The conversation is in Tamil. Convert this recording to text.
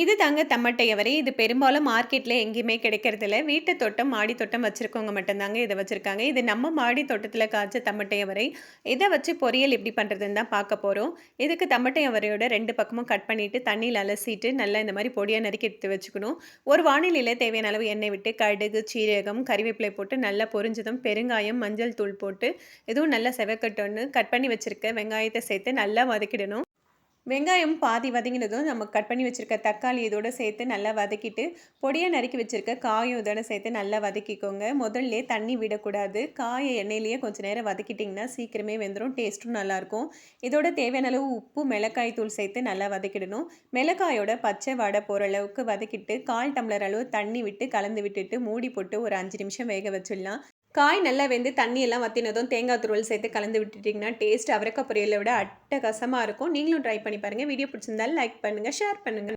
இது தாங்க தம்மட்டையவரை. இது பெரும்பாலும் மார்க்கெட்டில் எங்கேயுமே கிடைக்கிறதில்ல. வீட்டு தோட்டம், மாடி தோட்டம் வச்சுருக்கவங்க மட்டும்தாங்க இதை வச்சுருக்காங்க இது நம்ம மாடி தோட்டத்தில் காய்ச்ச தம்மட்டையவரை. இதை வச்சு பொரியல் எப்படி பண்ணுறதுன்னு தான் பார்க்க போகிறோம் இதுக்கு தம்மட்டையவரையோட ரெண்டு பக்கமும் கட் பண்ணிவிட்டு தண்ணியில் அலசிட்டு, நல்லா இந்த மாதிரி பொடியாக நறுக்கி எடுத்து வச்சுக்கணும். ஒரு வானிலையில் தேவையான அளவு எண்ணெய் விட்டு, கடுகு, சீரகம், கறிவேப்பிலை போட்டு நல்லா பொரிஞ்சதும், பெருங்காயம், மஞ்சள் தூள் போட்டு, இதுவும் நல்லா செவக்கட்டோன்னு கட் பண்ணி வச்சுருக்க வெங்காயத்தை சேர்த்து நல்லா வதக்கிடணும். வெங்காயம் பாதி வதங்கினதும், நம்ம கட் பண்ணி வச்சிருக்க தக்காளி இதோட சேர்த்து நல்லா வதக்கிட்டு, பொடியை நறுக்கி வச்சுருக்க காயும் இதோட சேர்த்து நல்லா வதக்கிக்கோங்க. முதல்ல தண்ணி விடக்கூடாது. காயை எண்ணெயிலேயே கொஞ்சம் நேரம் வதக்கிட்டிங்கன்னா, சீக்கிரமே வெந்துடும் டேஸ்ட்டும் நல்லாயிருக்கும். இதோட தேவையான அளவு உப்பு, மிளகாய் தூள் சேர்த்து நல்லா வதக்கிடணும். மிளகாயோட பச்சை வடை போகிற அளவுக்கு வதக்கிட்டு, 1/4 டம்ளர் அளவு தண்ணி விட்டு கலந்து விட்டுட்டு, மூடி போட்டு ஒரு அஞ்சு நிமிஷம் வேக வச்சிடலாம். காய் நல்லா வெந்து தண்ணியெல்லாம் வத்தினதும், தேங்காய் துருவல் சேர்த்து கலந்து விட்டுட்டிங்கன்னா, டேஸ்ட் அவரக்காய் பொரியலை விட அட்டகாசமாக இருக்கும். நீங்களும் ட்ரை பண்ணி பாருங்கள் வீடியோ பிடிச்சிருந்தாலும் லைக் பண்ணுங்கள் ஷேர் பண்ணுங்கள்